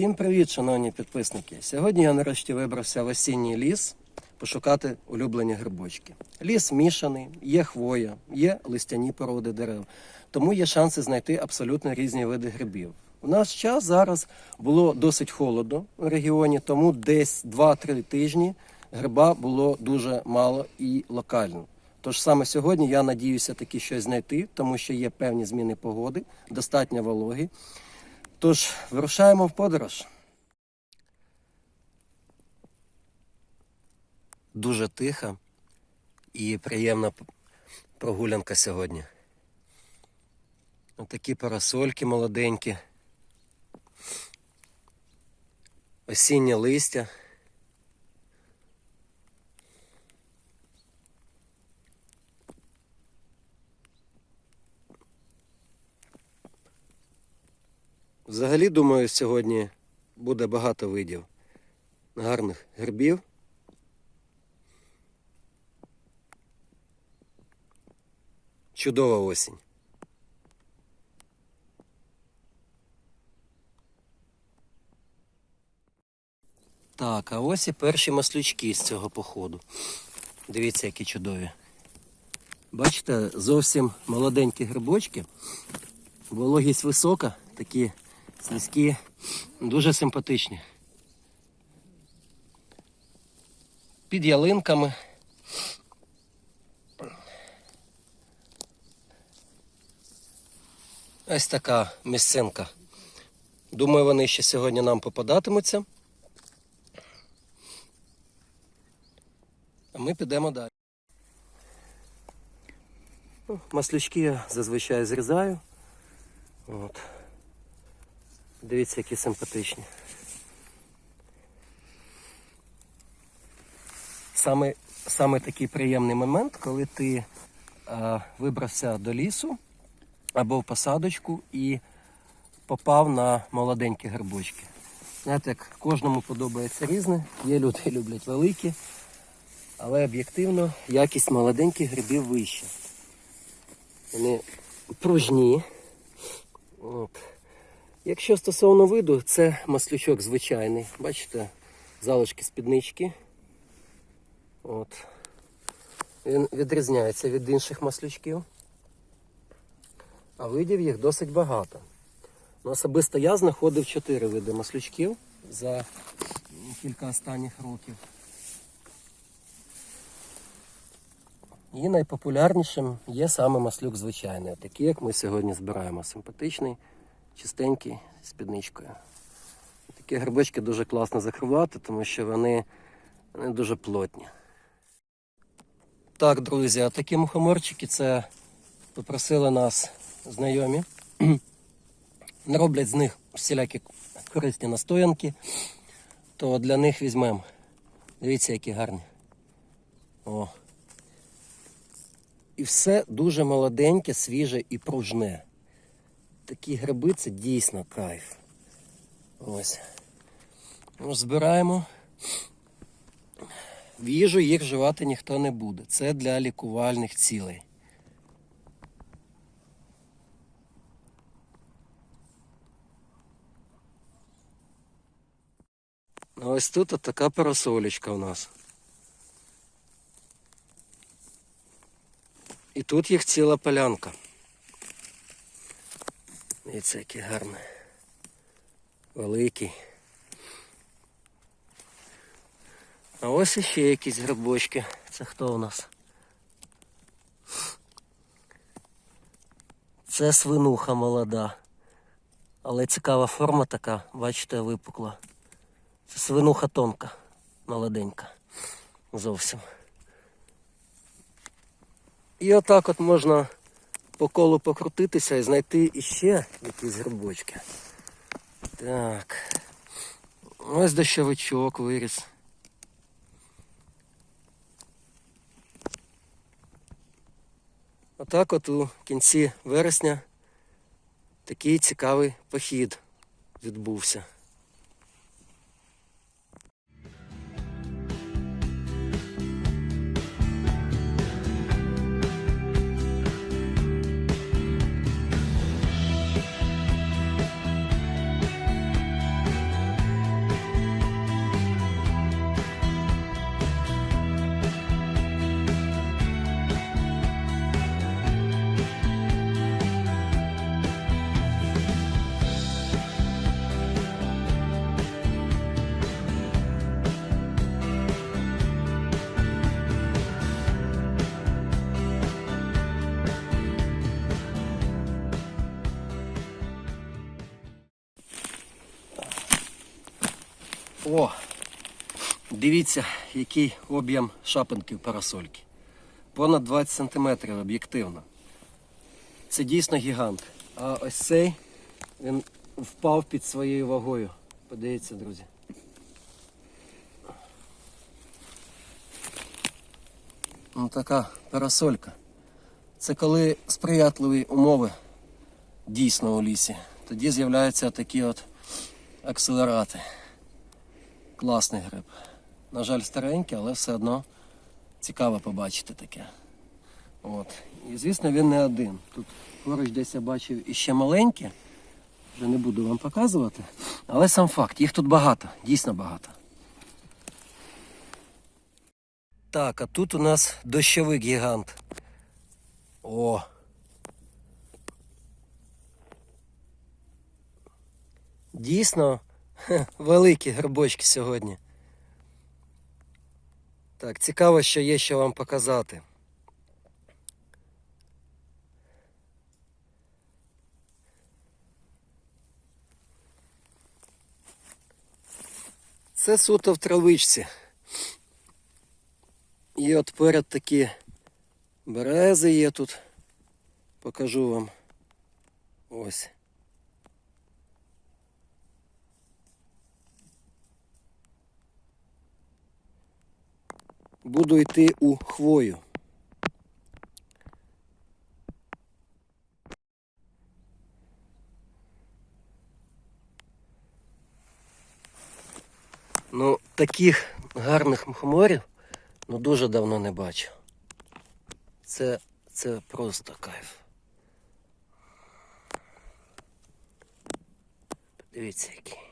Всім привіт, шановні підписники! Сьогодні я нарешті вибрався в осінній ліс пошукати улюблені грибочки. Ліс мішаний, є хвоя, є листяні породи дерев, тому є шанси знайти абсолютно різні види грибів. У наш час зараз було досить холодно в регіоні, тому десь 2-3 тижні гриба було дуже мало і локально. Тож саме сьогодні я надіюся таки щось знайти, тому що є певні зміни погоди, достатньо вологи. Тож вирушаємо в подорож. Дуже тиха і приємна прогулянка сьогодні. Отакі парасольки молоденькі. Осіннє листя. Взагалі, думаю, сьогодні буде багато видів гарних грибів. Чудова осінь. Так, а ось і перші маслючки з цього походу. Дивіться, які чудові. Бачите, зовсім молоденькі грибочки. Вологість висока, такі слизькі, дуже симпатичні. Під ялинками. Ось така місцинка. Думаю, вони ще сьогодні нам попадатимуться. А ми підемо далі. Ну, Маслючки я зазвичай зрізаю. От. Дивіться, які симпатичні. Саме, саме такий приємний момент, коли ти е, вибрався до лісу або в посадочку і попав на молоденькі грибочки. Знаєте, як кожному подобається різне. Є люди, які люблять великі, але об'єктивно якість молоденьких грибів вища. Вони пружні. От. Якщо стосовно виду, це маслючок звичайний. Бачите, залишки спіднички. От. Він відрізняється від інших маслючків. А видів їх досить багато. Ну, особисто я знаходив чотири види маслючків за кілька останніх років. І найпопулярнішим є саме маслюк звичайний, такий, як ми сьогодні збираємо. Симпатичний, чистенький, з спідничкою. Такі грибочки дуже класно закривати, тому що вони, вони дуже плотні. Так, друзі, а такі мухоморчики це попросили нас знайомі. Не роблять з них всілякі корисні настоянки, то для них візьмемо. Дивіться, які гарні. О. І все дуже молоденьке, свіже і пружне. Такі гриби це дійсно кайф. Ось. Ну, збираємо. В їх вживати ніхто не буде. Це для лікувальних цілей. Ось тут от така парасолечка у нас. І тут їх ціла полянка. Дивіться, який гарний. Великий. А ось іще якісь грибочки. Це хто у нас? Це свинуха молода. Але цікава форма така, бачите, випукла. Це свинуха тонка, молоденька. Зовсім. І отак от можна по колу покрутитися і знайти іще якісь грибочки. Так. Ось дощовичок виріс. Отак от у кінці вересня такий цікавий похід відбувся. О! Дивіться, який об'єм шапинків парасольки. Понад 20 см об'єктивно. Це дійсно гігант. А ось цей він впав під своєю вагою. Подивіться, друзі. Ну, така парасолька. Це коли сприятливі умови дійсно у лісі. Тоді з'являються такі от акселерати. Класний гриб. На жаль, старенький, але все одно цікаво побачити таке. От. І звісно, він не один. Тут поруч десь я бачив іще маленькі. Вже не буду вам показувати. Але сам факт, їх тут багато, дійсно багато. Так, а тут у нас дощовик гігант. О! Дійсно великі грибочки сьогодні. Так, цікаво, що є що вам показати. Це суто в травичці. І от поряд такі берези є тут. Покажу вам. Ось. Буду йти у хвою. Ну, таких гарних мухоморів ну дуже давно не бачу. Це, це просто кайф. Дивіться який.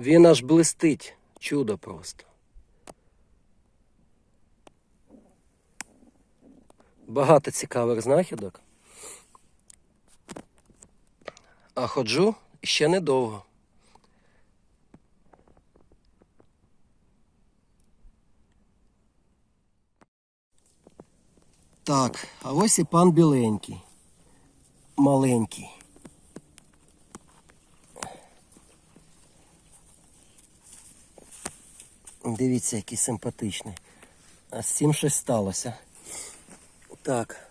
Він аж блистить. Чудо просто. Багато цікавих знахідок. А ходжу ще недовго. Так, а ось і пан біленький. Маленький. Дивіться, який симпатичний. А з цим щось сталося. Так.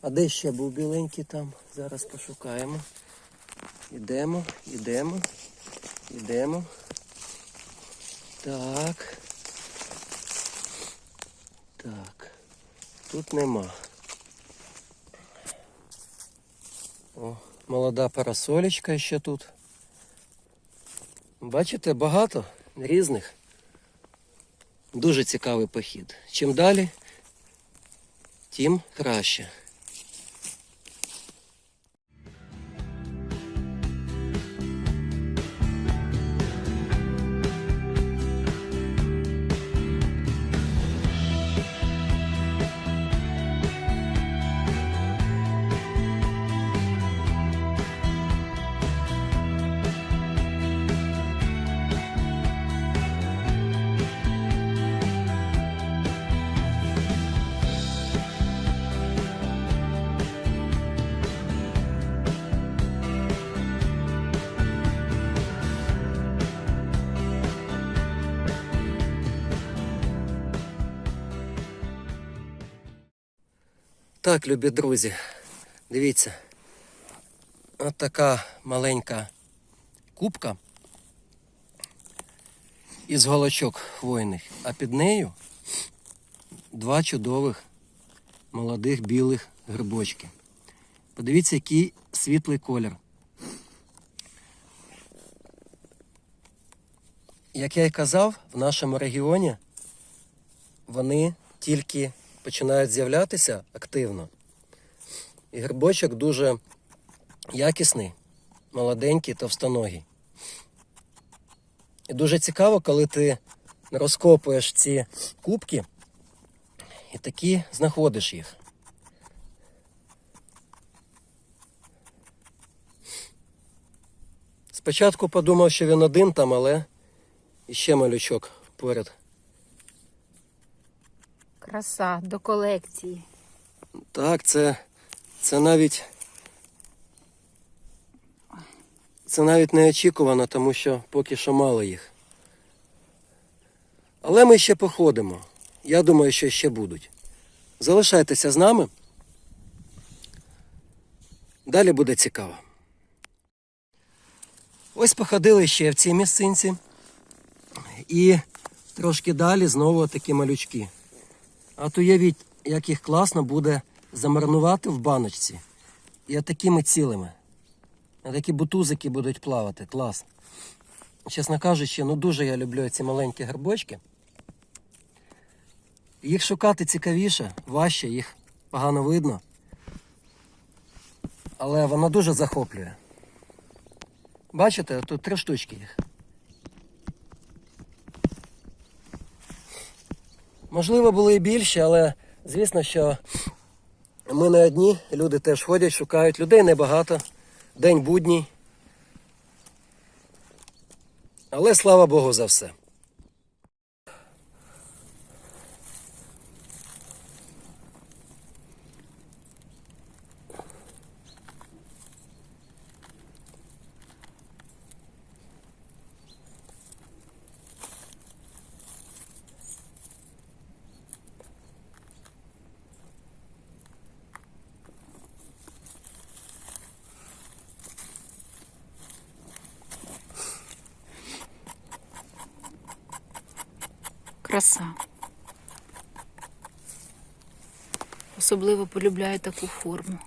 А де ще був біленький там? Зараз пошукаємо. Ідемо, ідемо, ідемо. Так. Так. Тут нема. О, молода парасолечка ще тут. Бачите, багато різних. Дуже цікавий похід. Чим далі, тим краще. Так, любі друзі, дивіться. От така маленька кубка із голочок хвойних, а під нею два чудових молодих білих грибочки. Подивіться, який світлий колір. Як я і казав, в нашому регіоні вони тільки починають з'являтися активно. І грибочок дуже якісний, молоденький, товстоногий. І дуже цікаво, коли ти розкопуєш ці кубки і такі знаходиш їх. Спочатку подумав, що він один там, але іще малючок поряд. Краса до колекції. Так, це, це навіть Це навіть не очікувано, тому що поки що мало їх. Але ми ще походимо. Я думаю, що ще будуть. Залишайтеся з нами. Далі буде цікаво. Ось походили ще в цій місцинці. І трошки далі знову такі малючки. А то уявіть, як їх класно буде замаринувати в баночці. І такими цілими. Такі бутузики будуть плавати. Клас. Чесно кажучи, ну дуже я люблю ці маленькі грибочки. Їх шукати цікавіше, важче, їх погано видно. Але воно дуже захоплює. Бачите, тут три штучки їх. Можливо, були і більше, але звісно, що ми не одні, люди теж ходять, шукають. Людей небагато, день будній. Але слава Богу за все. Краса. Особливо полюбляю таку форму.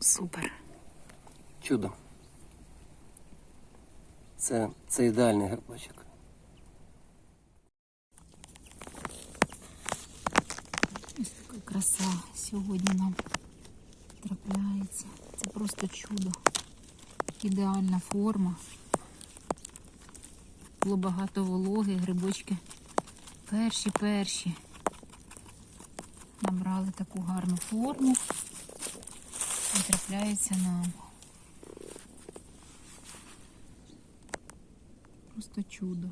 Супер. Чудо. Це, це ідеальний грибочок. Ось така краса сьогодні нам трапляється. Це просто чудо. Ідеальна форма. Було багато вологи, грибочки перші перші. Набрали таку гарну форму і трапляється нам. Просто чудо.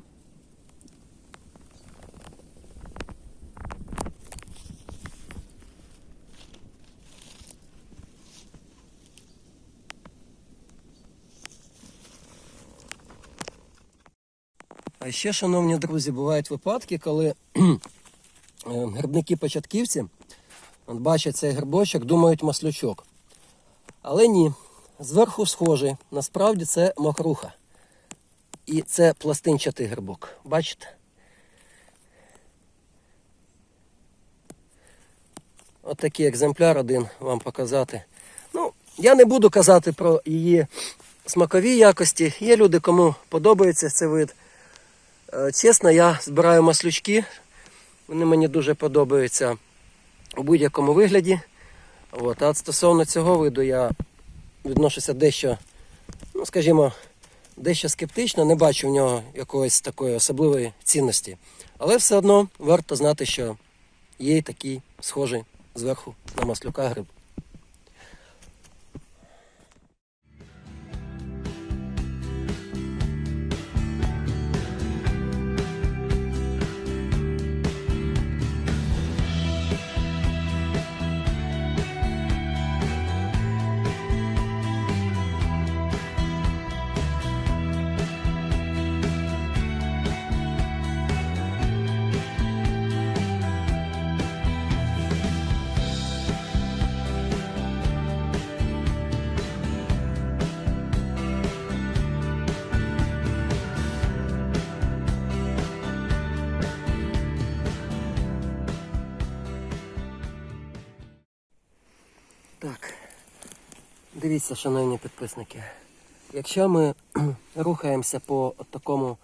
Ще, шановні друзі, бувають випадки, коли е, грибники-початківці бачать цей грибочок, думають маслючок. Але ні, зверху схожий. Насправді це мокруха. І це пластинчатий грибок. Бачите? От такий екземпляр один вам показати. Ну, я не буду казати про її смакові якості. Є люди, кому подобається цей вид. Е, Чесно, я збираю маслючки. Вони мені дуже подобаються у будь-якому вигляді. От. А стосовно цього виду я відношуся дещо, ну скажімо, дещо скептично, не бачу в нього якоїсь такої особливої цінності. Але все одно варто знати, що є такий схожий зверху на маслюка гриб. Дивіться, шановні підписники. Якщо ми рухаємося по такому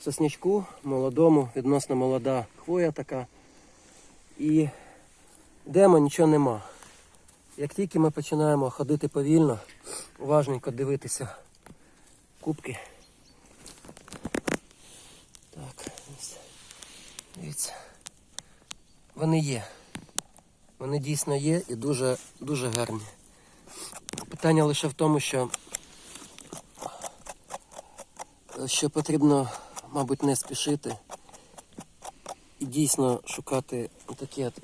соснячку, молодому, відносно молода хвоя така, і йдемо, нічого нема. Як тільки ми починаємо ходити повільно, уважненько дивитися кубки. Так. Дивіться. Вони є. Вони дійсно є і дуже, дуже гарні. Питання лише в тому, що, що потрібно, мабуть, не спішити і дійсно шукати такі, от,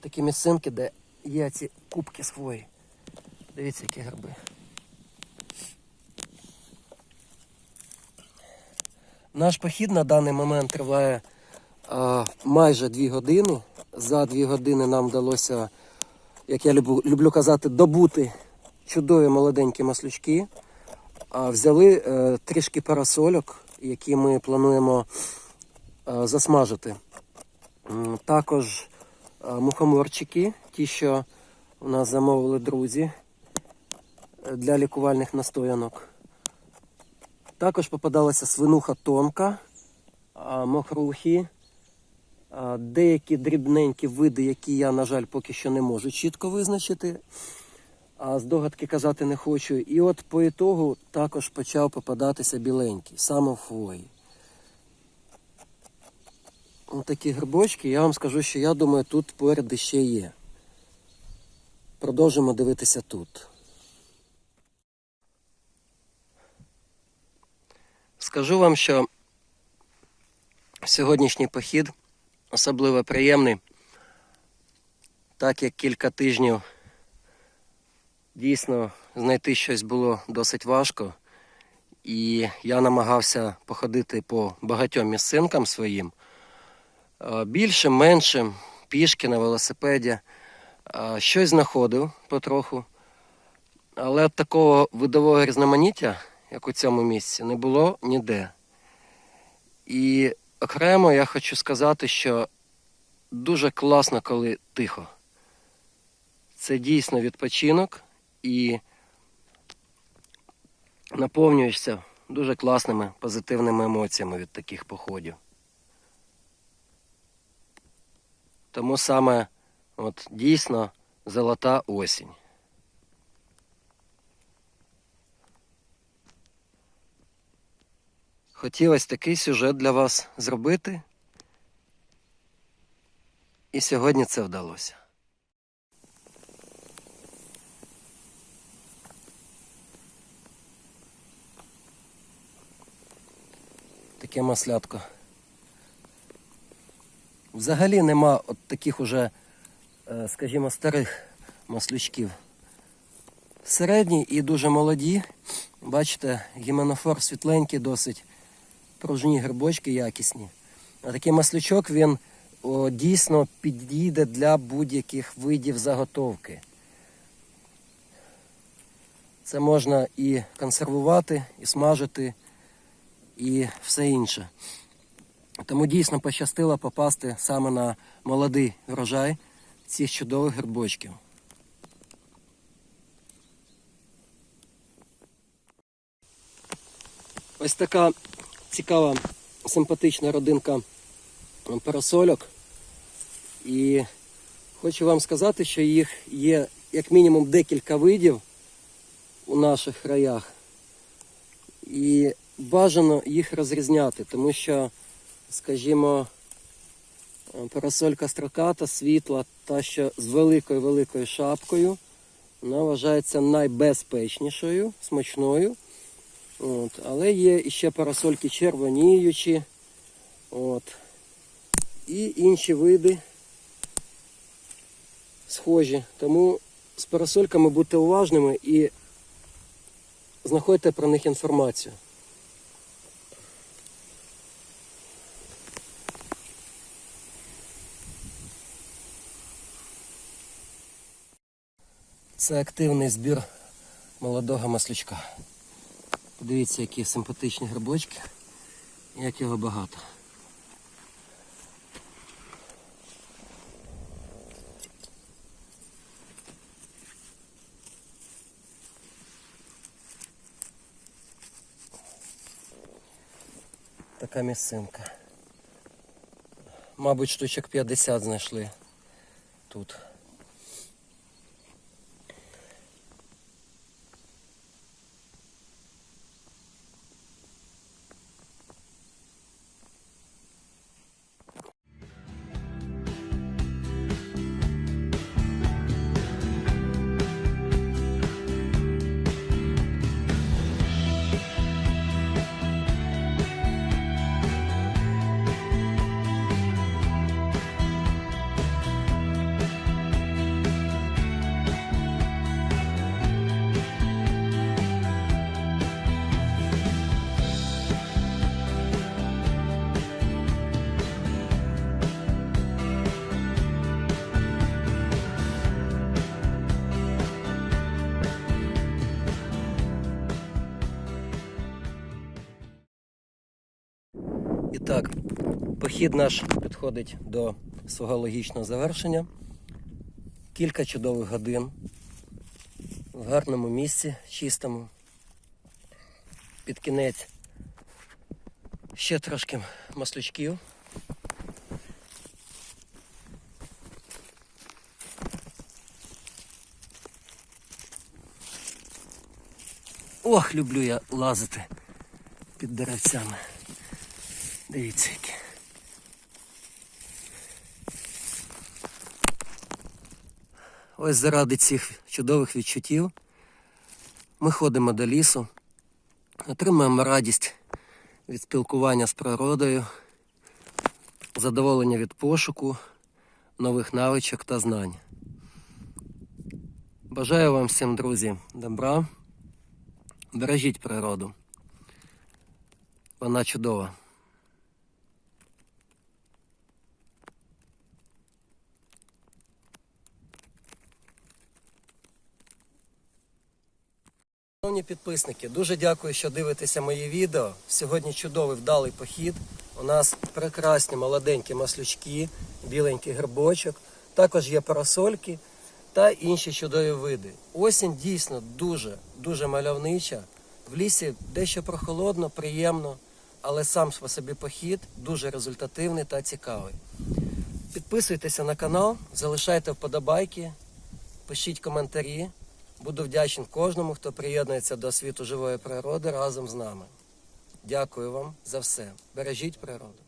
такі місцинки, де є ці кубки з хвої. Дивіться, які гриби. Наш похід на даний момент триває а, майже дві години. За дві години нам вдалося, як я люблю, казати, добути чудові молоденькі маслючки. Взяли е, трішки парасольок, які ми плануємо е, засмажити. Також е, мухоморчики, ті, що у нас замовили друзі для лікувальних настоянок. Також попадалася свинуха тонка, мохрухи, деякі дрібненькі види, які я, на жаль, поки що не можу чітко визначити. А здогадки казати не хочу. І от по ітогу також почав попадатися біленький, саме в хвої. Ось такі грибочки, я вам скажу, що я думаю, тут поряд ще є. Продовжимо дивитися тут. Скажу вам, що сьогоднішній похід особливо приємний, так як кілька тижнів дійсно знайти щось було досить важко. І я намагався походити по багатьом місцинкам своїм. Е, Більшим, меншим, пішки на велосипеді. Е, Щось знаходив потроху. Але такого видового різноманіття, як у цьому місці, не було ніде. І окремо я хочу сказати, що дуже класно, коли тихо. Це дійсно відпочинок і наповнюєшся дуже класними позитивними емоціями від таких походів. Тому саме от, дійсно золота осінь. Хотілося такий сюжет для вас зробити. І сьогодні це вдалося. Таке маслятко. Взагалі нема от таких уже, е, скажімо, старих маслючків. Середні і дуже молоді. Бачите, гіменофор світленький досить, пружні грибочки якісні. А такий маслючок він о, дійсно підійде для будь-яких видів заготовки. Це можна і консервувати, і смажити, і все інше. Тому дійсно пощастило попасти саме на молодий врожай цих чудових грибочків. Ось така цікава, симпатична родинка парасольок. І хочу вам сказати, що їх є як мінімум декілька видів у наших краях. І бажано їх розрізняти, тому що, скажімо, парасолька строката, світла, та що з великою-великою шапкою, вона вважається найбезпечнішою, смачною. От. Але є іще парасольки червоніючі. От. І інші види схожі. Тому з парасольками будьте уважними і знаходьте про них інформацію. Це активний збір молодого маслючка. Подивіться, які симпатичні грибочки, як його багато. Така місцинка. Мабуть, штучок 50 знайшли тут. Так, похід наш підходить до свого логічного завершення. Кілька чудових годин в гарному місці, чистому. Під кінець ще трошки маслючків. Ох, люблю я лазити під деревцями. Дивіться. Ось заради цих чудових відчуттів ми ходимо до лісу, отримуємо радість від спілкування з природою, задоволення від пошуку, нових навичок та знань. Бажаю вам всім, друзі, добра. Бережіть природу. Вона чудова. Шановні підписники, дуже дякую, що дивитеся мої відео. Сьогодні чудовий вдалий похід. У нас прекрасні молоденькі маслючки, біленький грибочок, також є парасольки та інші чудові види. Осінь дійсно дуже, дуже мальовнича. В лісі дещо прохолодно, приємно, але сам по собі похід дуже результативний та цікавий. Підписуйтеся на канал, залишайте вподобайки, пишіть коментарі. Буду вдячний кожному, хто приєднується до світу живої природи разом з нами. Дякую вам за все. Бережіть природу.